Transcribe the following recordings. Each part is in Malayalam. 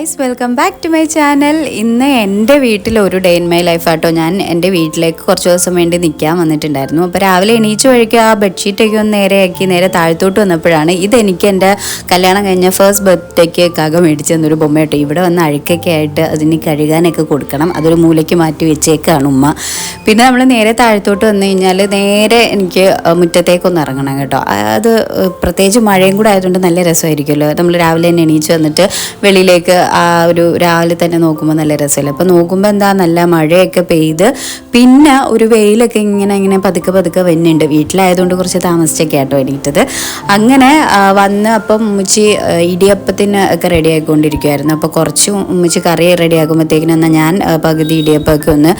Guys welcome back to my channel ഇന്ന് എന്റെ വീട്ടിൽ ഒരു ഡേ ഇൻ മൈ ലൈഫ് ആട്ടോ. ഞാൻ എന്റെ വീട്ടിലേക്ക് കുറച്ച് ദിവസം വേണ്ടി നിൽക്കാൻ വന്നിട്ടുണ്ടായിരുന്നു. അപ്പോൾ രാവിലെ എണീച്ച് വഴിക്ക് ആ ബെഡ്ഷീറ്റൊക്കെ ഒന്ന് നേരെയാക്കി നേരെ താഴത്തോട്ട് വന്നപ്പോഴാണ് ഇതെനിക്ക് എന്റെ കല്യാണം കഴിഞ്ഞ ഫസ്റ്റ് ബർത്ത്ഡേക്ക് കക മേടിച്ചു തന്നൊരു ബൊമ്മ കേട്ടോ. ഇവിടെ വന്ന് അഴുക്കൊക്കെ ആയിട്ട് അതിന് കഴുകാനൊക്കെ കൊടുക്കണം. അതൊരു മൂലയ്ക്ക് മാറ്റി വെച്ചേക്കാണ് ഉമ്മ. പിന്നെ നമ്മൾ നേരെ താഴത്തോട്ട് വന്നു കഴിഞ്ഞാൽ നേരെ എനിക്ക് മുറ്റത്തേക്കൊന്ന് ഇറങ്ങണം കേട്ടോ. അത് പ്രത്യേകിച്ച് മഴയും കൂടെ ആയതുകൊണ്ട് നല്ല രസമായിരിക്കുമല്ലോ. നമ്മൾ രാവിലെ തന്നെ എണീച്ച് വന്നിട്ട് വെളിയിലേക്ക് ആ ഒരു രാവിലെ തന്നെ നോക്കുമ്പോൾ നല്ല രസമല്ലേ? അപ്പോൾ നോക്കുമ്പോൾ എന്താ നല്ല മഴയൊക്കെ പെയ്ത് പിന്നെ ഒരു വെയിലൊക്കെ ഇങ്ങനെ ഇങ്ങനെ പതുക്കെ പതുക്കെ വരുന്നുണ്ട് വീട്ടിലായതുകൊണ്ട് കുറച്ച് താമസിച്ചൊക്കെ ആട്ടോ എണീറ്റത്. അങ്ങനെ വന്ന് അപ്പം ഉമ്മച്ചി ഇടിയപ്പത്തിന് ഒക്കെ റെഡി ആയിക്കൊണ്ടിരിക്കുമായിരുന്നു അപ്പോൾ കുറച്ച് ഉമ്മച്ചി കറി റെഡി ആകുമ്പോഴത്തേക്കിനും എന്നാൽ ഞാൻ പകുതി ഇടിയപ്പമൊക്കെ ഒന്ന്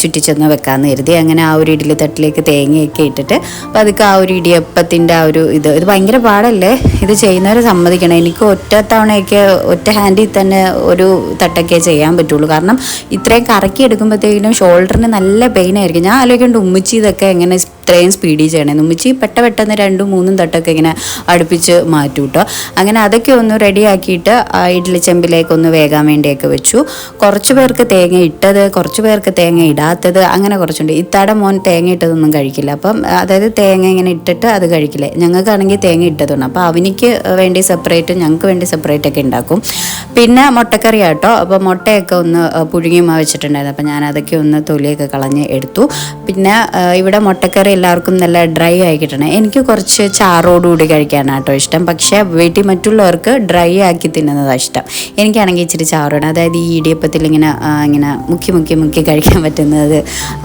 ചുറ്റിച്ചെന്ന് വെക്കാമെന്ന് കരുതി. അങ്ങനെ ആ ഒരു ഇഡ്ഡലി തട്ടിലേക്ക് തേങ്ങയൊക്കെ ഇട്ടിട്ട് പതുക്കെ ആ ഒരു ഇടിയപ്പത്തിന്റെ ആ ഒരു ഇത്. ഇത് ഭയങ്കര പാടല്ലേ? ഇത് ചെയ്യുന്നവരെ സമ്മതിക്കണം. എനിക്ക് ഒറ്റ തവണയൊക്കെ ഒറ്റ ഹാൻഡിൽ തന്നെ ഒരു തട്ടൊക്കെ ചെയ്യാൻ പറ്റുള്ളൂ. കാരണം ഇത്രയും കറക്കി എടുക്കുമ്പോഴത്തേക്കിനും ഷോൾഡറിന് നല്ല പെയിൻ ആയിരിക്കും. ഞാൻ ആലോചിക്കേണ്ട ഉമ്മിച്ചി ഇതൊക്കെ എങ്ങനെ ഇത്രയും സ്പീഡിൽ ചെയ്യണേ. ഉമ്മച്ചി പെട്ട പെട്ടെന്ന് രണ്ടും മൂന്നും തട്ടൊക്കെ ഇങ്ങനെ അടുപ്പിച്ച് മാറ്റും കേട്ടോ അങ്ങനെ അതൊക്കെ ഒന്ന് റെഡിയാക്കിയിട്ട് ഇഡ്ഡലി ചെമ്പിലേക്കൊന്ന് വേകാൻ വേണ്ടിയൊക്കെ വെച്ചു. കുറച്ച് പേർക്ക് തേങ്ങ ഇട്ടത് കുറച്ച് പേർക്ക് തേങ്ങ ഇടാത്തത് അങ്ങനെ കുറച്ചുണ്ട്. ഇത്താടെ മോൻ തേങ്ങ ഇട്ടതൊന്നും കഴിക്കില്ല. അപ്പം അതായത് തേങ്ങ ഇങ്ങനെ ഇട്ടിട്ട് അത് കഴിക്കില്ല? ഞങ്ങൾക്കാണെങ്കിൽ തേങ്ങ ഇട്ടതുണ്ട്. അപ്പോൾ അവനിക്ക് വേണ്ടി സെപ്പറേറ്റ് ഞങ്ങൾക്ക് വേണ്ടി സെപ്പറേറ്റ് ഒക്കെ ഉണ്ടാക്കും പിന്നെ മുട്ടക്കറി ആട്ടോ അപ്പോൾ മുട്ടയൊക്കെ ഒന്ന് പുഴുങ്ങി വെച്ചിട്ടുണ്ടായിരുന്നു. അപ്പോൾ ഞാൻ അതൊക്കെ ഒന്ന് തൊലിയൊക്കെ കളഞ്ഞ് എടുത്തു. പിന്നെ ഇവിടെ മുട്ടക്കറി എല്ലാവർക്കും നല്ല ഡ്രൈ ആയി കിട്ടണം. എനിക്ക് കുറച്ച് ചാറോടുകൂടി കഴിക്കാനാണ് കേട്ടോ ഇഷ്ടം. പക്ഷേ വീട്ടിൽ മറ്റുള്ളവർക്ക് ഡ്രൈ ആക്കി തിന്നുന്നതാണ് ഇഷ്ടം. എനിക്കാണെങ്കിൽ ഇച്ചിരി ചാറാണ് അതായത് ഈ ഇടിയപ്പത്തിൽ ഇങ്ങനെ ഇങ്ങനെ മുക്കി മുക്കി മുക്കി കഴിക്കാൻ പറ്റുന്നത്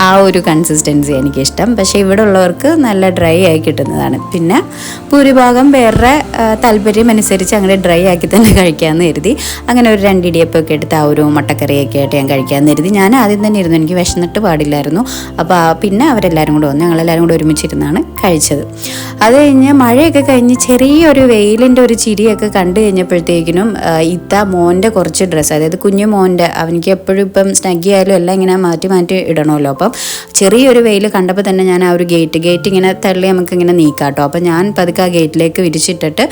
ആ ഒരു കൺസിസ്റ്റൻസി എനിക്കിഷ്ടം. പക്ഷേ ഇവിടെ ഉള്ളവർക്ക് നല്ല ഡ്രൈ ആയി കിട്ടുന്നതാണ്. പിന്നെ ഭൂരിഭാഗം വേറെ താല്പര്യം അനുസരിച്ച് അങ്ങനെ ഡ്രൈ ആക്കി തന്നെ കഴിക്കാമെന്ന് കരുതി. അങ്ങനെ ഒരു രണ്ട് ഇടിയപ്പമൊക്കെ എടുത്ത് ആ ഒരു മുട്ടക്കറിയൊക്കെ ആയിട്ട് ഞാൻ കഴിക്കാമെന്ന് കരുതി. ഞാൻ ആദ്യം തന്നെ ഇരുന്നു. എനിക്ക് വിശന്നിട്ട് പാടില്ലായിരുന്നു. അപ്പോൾ പിന്നെ അവരെല്ലാവരും കൂടെ വന്നു. ഞങ്ങളെല്ലാവരും കൂടെ ഒരുമിച്ചിരുന്നാണ് കഴിച്ചത്. അത് കഴിഞ്ഞ് മഴയൊക്കെ കഴിഞ്ഞ് ചെറിയൊരു വെയിലിന്റെ ഒരു ചിരിയൊക്കെ കണ്ടു കഴിഞ്ഞപ്പോഴത്തേക്കിനും ഇത്ത മോന്റെ കുറച്ച് ഡ്രസ്സ് അതായത് കുഞ്ഞു മോന്റെ അവനിക്ക് എപ്പോഴും ഇപ്പം സ്നഗ്ഗി ആയാലും എല്ലാം ഇങ്ങനെ മാറ്റി മാറ്റി ഇടണമല്ലോ. അപ്പം ചെറിയൊരു വെയിൽ കണ്ടപ്പോൾ തന്നെ ഞാൻ ആ ഒരു ഗേറ്റ് ഗേറ്റ് ഇങ്ങനെ തള്ളി നമുക്ക് ഇങ്ങനെ നീക്കാട്ടോ. അപ്പം ഞാൻ പതുക്കെ ആ ഗേറ്റിലേക്ക് വിരിച്ചിട്ടിട്ട്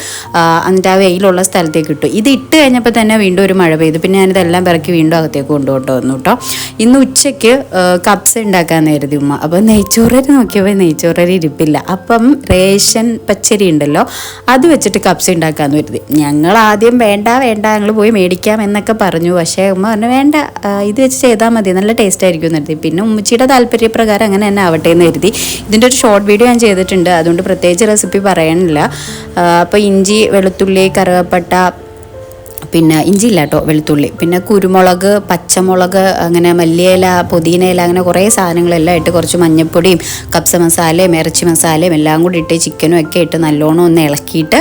എന്നിട്ട് ആ വെയിലുള്ള സ്ഥലത്തേക്ക് ഇട്ടു. ഇത് ഇട്ട് കഴിഞ്ഞപ്പോൾ തന്നെ വീണ്ടും ഒരു മഴ പെയ്തു. പിന്നെ ഞാനിതെല്ലാം പിറക്കി വീണ്ടും അകത്തേക്ക് കൊണ്ടുകൊണ്ട് വന്നു കേട്ടോ. ഇന്ന് ഉച്ചയ്ക്ക് കപ്സ് ഉണ്ടാക്കാൻ നേരത്തെ ഉമ്മ. അപ്പം നെയ്ച്ചോറ് നോക്കിയപ്പോൾ നെയ്ച്ചോറരി ഇരിപ്പില്ല. അപ്പം റേഷൻ പച്ചരി ഉണ്ടല്ലോ അത് വെച്ചിട്ട് കപ്സ ഉണ്ടാക്കാന്ന് കരുതി. ഞങ്ങൾ ആദ്യം വേണ്ട വേണ്ട ഞങ്ങൾ പോയി മേടിക്കാം എന്നൊക്കെ പറഞ്ഞു. പക്ഷേ ഉമ്മ പറഞ്ഞു വേണ്ട ഇത് വെച്ച് ചെയ്താൽ മതി നല്ല ടേസ്റ്റ് ആയിരിക്കും എന്ന് കരുതി. പിന്നെ ഉമ്മച്ചിയുടെ താല്പര്യപ്രകാരം അങ്ങനെ തന്നെ ആവട്ടെ എന്ന് കരുതി. ഇതിന്റെ ഒരു ഷോർട്ട് വീഡിയോ ഞാൻ ചെയ്തിട്ടുണ്ട്. അതുകൊണ്ട് പ്രത്യേകിച്ച് റെസിപ്പി പറയണില്ല അപ്പോൾ ഇഞ്ചി വെളുത്തുള്ളി കറുവപ്പട്ട പിന്നെ ഇഞ്ചി കേട്ടോ വെളുത്തുള്ളി. പിന്നെ കുരുമുളക് പച്ചമുളക് അങ്ങനെ മല്ലിയില പുതിനയില അങ്ങനെ കുറേ സാധനങ്ങളെല്ലാം ഇട്ട് കുറച്ച് മഞ്ഞൾപ്പൊടിയും കപ്സ മസാലയും ഇറച്ചി മസാലയും എല്ലാം കൂടി ഇട്ട് ചിക്കനും ഒക്കെ ഇട്ട് നല്ലോണം ഒന്ന് ഇളക്കിയിട്ട്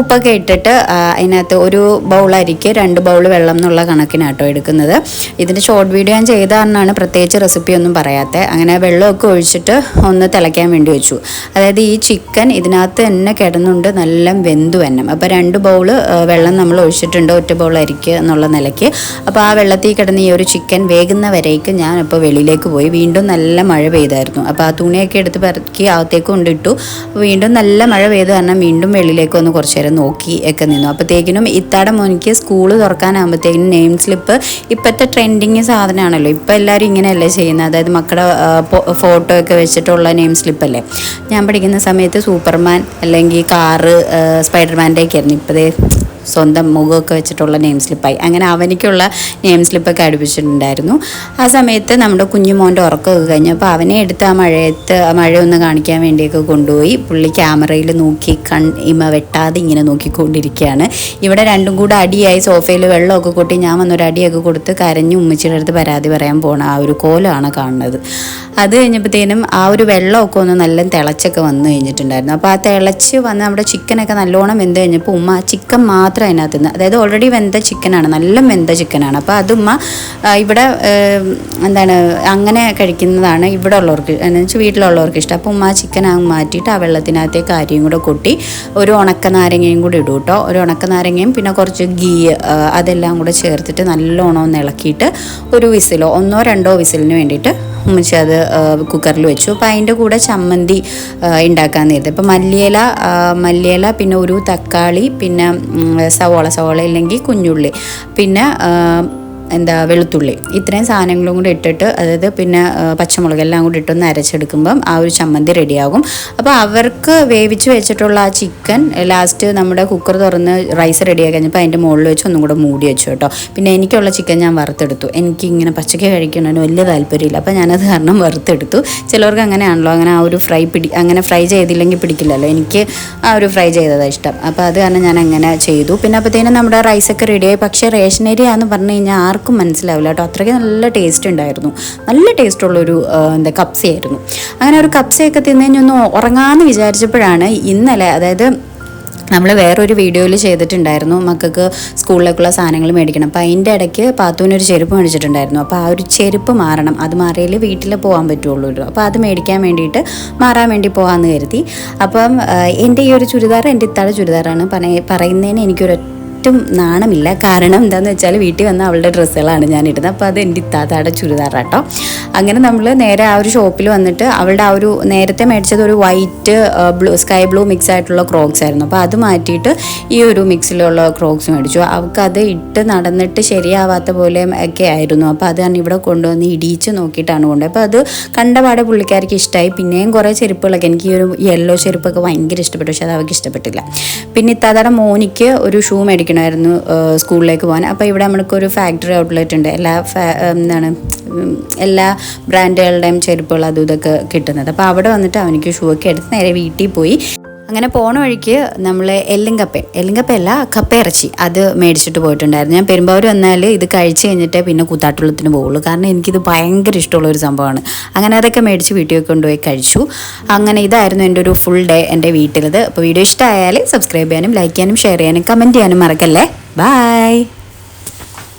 ഉപ്പൊക്കെ ഇട്ടിട്ട് അതിനകത്ത് ഒരു ബൗൾ അരിക്ക് രണ്ട് ബൗൾ വെള്ളം എന്നുള്ള കണക്കിനാട്ടോ എടുക്കുന്നത്. ഇതിന്റെ ഷോർട്ട് വീഡിയോ ഞാൻ ചെയ്താണെന്നാണ് പ്രത്യേകിച്ച് റെസിപ്പി ഒന്നും പറയാത്തത്. അങ്ങനെ വെള്ളമൊക്കെ ഒഴിച്ചിട്ട് ഒന്ന് തിളയ്ക്കാൻ വേണ്ടി വെച്ചു. അതായത് ഈ ചിക്കൻ ഇതിനകത്ത് തന്നെ കിടന്നുണ്ട് നല്ല വെന്തു തന്നെ അപ്പോൾ രണ്ട് ബൗൾ വെള്ളം നമ്മൾ ഒഴിച്ചിട്ടുണ്ട്. ഒറ്റ ബൗൾ എന്നുള്ള നിലയ്ക്ക്. അപ്പോൾ ആ വെള്ളത്തിൽ കിടന്ന് ഈ ഒരു ചിക്കൻ വേകുന്ന വരേക്ക് ഞാൻ ഇപ്പോൾ വെളിയിലേക്ക് പോയി. വീണ്ടും നല്ല മഴ പെയ്തായിരുന്നു. അപ്പോൾ ആ തുണിയൊക്കെ എടുത്ത് പെറുക്കി അകത്തേക്ക് കൊണ്ടിട്ടു. അപ്പോൾ വീണ്ടും നല്ല മഴ പെയ്ത് കാരണം വീണ്ടും വെളിയിലേക്ക് ഒന്ന് കുറച്ച് നേരം നോക്കി ഒക്കെ നിന്നു. അപ്പോഴത്തേക്കിനും ഇത്താടെ മോനിക്ക് സ്കൂൾ തുറക്കാനാകുമ്പോഴത്തേക്കിനും നെയിം സ്ലിപ്പ് ഇപ്പോഴത്തെ ട്രെൻഡിങ് സാധനമാണല്ലോ. ഇപ്പോൾ എല്ലാവരും ഇങ്ങനെയല്ലേ ചെയ്യുന്നത്. അതായത് മക്കളുടെ ഫോട്ടോ ഒക്കെ വെച്ചിട്ടുള്ള നെയിം സ്ലിപ്പല്ലേ ഞാൻ പഠിക്കുന്ന സമയത്ത് സൂപ്പർമാൻ അല്ലെങ്കിൽ കാറ് സ്പൈഡർമാന്റെ ഒക്കെ ആയിരുന്നു. ഇപ്പോഴേ സ്വന്തം മുഖമൊക്കെ വെച്ചിട്ടുള്ള നെയിം സ്ലിപ്പായി അങ്ങനെ അവനിക്കുള്ള നെയിം സ്ലിപ്പൊക്കെ അടുപ്പിച്ചിട്ടുണ്ടായിരുന്നു. ആ സമയത്ത് നമ്മുടെ കുഞ്ഞുമോന്റെ ഉറക്കമൊക്കെ കഴിഞ്ഞു അപ്പോൾ അവനെ എടുത്ത് ആ മഴയത്ത് ആ മഴ ഒന്ന് കാണിക്കാൻ വേണ്ടിയൊക്കെ കൊണ്ടുപോയി. പുള്ളി ക്യാമറയിൽ നോക്കി കൺ ഇമ വെട്ടാതെ ഇങ്ങനെ നോക്കിക്കൊണ്ടിരിക്കുകയാണ്. ഇവിടെ രണ്ടും കൂടെ അടിയായി സോഫയിൽ വെള്ളമൊക്കെ കൊട്ടി ഞാൻ വന്നൊരു അടിയൊക്കെ കൊടുത്ത് കരഞ്ഞു ഉമ്മച്ചിയുടെ അടുത്ത് പരാതി പറയാൻ പോണ ആ ഒരു കോലമാണ് കാണുന്നത്. അത് കഴിഞ്ഞപ്പോഴത്തേനും ആ ഒരു വെള്ളമൊക്കെ ഒന്ന് നല്ല തിളച്ചൊക്കെ വന്നു കഴിഞ്ഞിട്ടുണ്ടായിരുന്നു. അപ്പോൾ ആ തിളച്ച് വന്ന് നമ്മുടെ ചിക്കനൊക്കെ നല്ലോണം വെന്ത് കഴിഞ്ഞപ്പോൾ ഉമ്മ ചിക്കൻ മാത്രം അതിനകത്ത് നിന്ന് അതായത് ഓൾറെഡി വെന്ത ചിക്കനാണ് നല്ല വെന്ത ചിക്കനാണ് അപ്പോൾ അതുമ്മ ഇവിടെ എന്താണ് അങ്ങനെ കഴിക്കുന്നതാണ് ഇവിടെ ഉള്ളവർക്ക് എന്ന് വെച്ചാൽ വീട്ടിലുള്ളവർക്ക് ഇഷ്ടം. അപ്പോൾ ഉമ്മ ചിക്കൻ അങ്ങ് മാറ്റിയിട്ട് ആ വെള്ളത്തിനകത്തേക്ക് അരിയും കൂടെ കൊട്ടി ഒരു ഉണക്ക നാരങ്ങയും കൂടി ഇടും കേട്ടോ ഒരു ഉണക്ക നാരങ്ങയും പിന്നെ കുറച്ച് ഗീ അതെല്ലാം കൂടെ ചേർത്തിട്ട് നല്ലോണം ഒന്ന് ഇളക്കിയിട്ട് ഒരു വിസിലോ ഒന്നോ രണ്ടോ വിസിലിന് വേണ്ടിയിട്ട് ഉമ്മച്ചി അത് കുക്കറിൽ വെച്ചു. അപ്പോൾ അതിന്റെ കൂടെ ചമ്മന്തി ഉണ്ടാക്കാൻ നേരത്തെ. അപ്പോൾ മല്ലിയില മല്ലിയില പിന്നെ ഒരു തക്കാളി പിന്നെ സവോള സവോള ഇല്ലെങ്കിൽ കുഞ്ഞുള്ളി. പിന്നെ എന്താ വെളുത്തുള്ളി. ഇത്രയും സാധനങ്ങളും കൂടി ഇട്ടിട്ട് അതായത് പിന്നെ പച്ചമുളക് എല്ലാം കൂടി ഇട്ടൊന്ന് അരച്ചെടുക്കുമ്പം ആ ഒരു ചമ്മന്തി റെഡിയാകും. അപ്പോൾ അവർക്ക് വേവിച്ച് വെച്ചിട്ടുള്ള ആ ചിക്കൻ ലാസ്റ്റ് നമ്മുടെ കുക്കർ തുറന്ന് റൈസ് റെഡിയാക്കി കഴിഞ്ഞപ്പോൾ അതിന്റെ മുകളിൽ വെച്ച് ഒന്നും കൂടെ മൂടി വെച്ചു കേട്ടോ. പിന്നെ എനിക്കുള്ള ചിക്കൻ ഞാൻ വറുത്തെടുത്തു. എനിക്ക് ഇങ്ങനെ പച്ചക്ക് കഴിക്കുന്നതിന് വലിയ താല്പര്യമില്ല. അപ്പോൾ ഞാനത് കാരണം വറുത്തെടുത്തു. ചിലവർക്ക് അങ്ങനെയാണല്ലോ അങ്ങനെ ആ ഒരു ഫ്രൈ പിടി അങ്ങനെ ഫ്രൈ ചെയ്തില്ലെങ്കിൽ പിടിക്കില്ലല്ലോ. എനിക്ക് ആ ഒരു ഫ്രൈ ചെയ്തതാണ് ഇഷ്ടം. അപ്പോൾ അത് കാരണം ഞാൻ അങ്ങനെ ചെയ്തു. പിന്നെ അപ്പോഴത്തേനും നമ്മുടെ റൈസൊക്കെ റെഡിയായി. പക്ഷേ റേഷൻ ഏരിയ എന്ന് പറഞ്ഞു കഴിഞ്ഞാൽ മനസ്സിലാവില്ല കേട്ടോ. അത്രയ്ക്ക് നല്ല ടേസ്റ്റ് ഉണ്ടായിരുന്നു. നല്ല ടേസ്റ്റുള്ളൊരു എന്താ കപ്സയായിരുന്നു. അങ്ങനെ ഒരു കപ്സയൊക്കെ തിന്നു ഉറങ്ങാമെന്ന് വിചാരിച്ചപ്പോഴാണ് ഇന്നലെ അതായത് നമ്മൾ വേറൊരു വീഡിയോയിൽ ചെയ്തിട്ടുണ്ടായിരുന്നു മക്കൾക്ക് സ്കൂളിലേക്കുള്ള സാധനങ്ങൾ മേടിക്കണം. അപ്പോൾ അതിന്റെ ഇടയ്ക്ക് പാത്തുവിനൊരു ചെരുപ്പ് മേടിച്ചിട്ടുണ്ടായിരുന്നു. അപ്പോൾ ആ ഒരു ചെരുപ്പ് മാറണം. അത് മാറിയാൽ വീട്ടിൽ പോകാൻ പറ്റുള്ളൂ. അപ്പോൾ അത് മേടിക്കാൻ വേണ്ടിയിട്ട് മാറാൻ വേണ്ടി പോകാമെന്ന് കരുതി. അപ്പം എന്റെ ഈ ഒരു ചുരിദാർ എന്റെ ഇത്താഴ ചുരിദാറാണ്. പറയ- പറയുന്നതിന് എനിക്കൊരു ഒട്ടും നാണമില്ല. കാരണം എന്താണെന്ന് വെച്ചാൽ വീട്ടിൽ വന്ന അവളുടെ ഡ്രസ്സുകളാണ് ഞാൻ ഇടുന്നത് അപ്പോൾ അത് എന്റെ ഇത്താത്താടെ ചുരിദാറാട്ടോ. അങ്ങനെ നമ്മൾ നേരെ ആ ഒരു ഷോപ്പിൽ വന്നിട്ട് അവളുടെ ആ ഒരു നേരത്തെ മേടിച്ചത് ഒരു white blue sky blue mix ആയിട്ടുള്ള ക്രോക്സ് ആയിരുന്നു. അപ്പോൾ അത് മാറ്റിയിട്ട് ഈ ഒരു മിക്സിലുള്ള ക്രോക്സ് മേടിച്ചു. അവൾക്ക് അത് ഇട്ട് നടന്നിട്ട് ശരിയാവാത്ത പോലെ ഒക്കെ ആയിരുന്നു. അപ്പോൾ അത് ഞാൻ ഇവിടെ കൊണ്ടുവന്ന് ഇടിയിച്ച് നോക്കിയിട്ടാണ് കൊണ്ടുപോയത്. അപ്പോൾ അത് കണ്ടപാടെ പുള്ളിക്കാർക്ക് ഇഷ്ടമായി പിന്നെയും കുറേ ചെരുപ്പുകളൊക്കെ. എനിക്ക് ഈ ഒരു യെല്ലോ ചെരുപ്പൊക്കെ ഭയങ്കര ഇഷ്ടപ്പെട്ടു. പക്ഷെ അത് അവൾക്ക് ഇഷ്ടപ്പെട്ടില്ല. പിന്നെ ഇത്താതയുടെ മോനിക്ക് ഒരു ഷൂ മേടിക്കണമായിരുന്നു ഏഹ്, സ്കൂളിലേക്ക് പോകാൻ. അപ്പോൾ ഇവിടെ നമ്മൾക്കൊരു ഫാക്ടറി ഔട്ട്ലെറ്റ് ഉണ്ട്. എല്ലാ എന്താണ് എല്ലാ ബ്രാൻഡുകളുടെയും ചെരുപ്പുകൾ അതും ഇതൊക്കെ കിട്ടുന്നത്. അപ്പോൾ അവിടെ വന്നിട്ട് അവനിക്ക് ഷൂ ഒക്കെ എടുത്ത് നേരെ വീട്ടിൽ പോയി. അങ്ങനെ പോണ വഴിക്ക് നമ്മൾ എല്ലുങ്കപ്പൻ എല്ലുങ്കപ്പയല്ല കപ്പയിറച്ചി അത് മേടിച്ചിട്ട് പോയിട്ടുണ്ടായിരുന്നു. ഞാൻ പെരുമ്പാവൂർ വന്നാൽ ഇത് കഴിച്ച് കഴിഞ്ഞിട്ടേ പിന്നെ കൂത്താട്ടുള്ളത്തിന് പോകുള്ളൂ കാരണം എനിക്കിത് ഭയങ്കര ഇഷ്ടമുള്ള ഒരു സംഭവമാണ്. അങ്ങനെ അതൊക്കെ മേടിച്ച് വീട്ടിൽ കൊണ്ടുപോയി കഴിച്ചു. അങ്ങനെ ഇതായിരുന്നു എന്റെ ഒരു ഫുൾ ഡേ എന്റെ വീട്ടിലത്. അപ്പോൾ വീഡിയോ ഇഷ്ടമായാൽ സബ്സ്ക്രൈബ് ചെയ്യാനും ലൈക്ക് ചെയ്യാനും ഷെയർ ചെയ്യാനും കമന്റ് ചെയ്യാനും മറക്കല്ലേ? ബൈ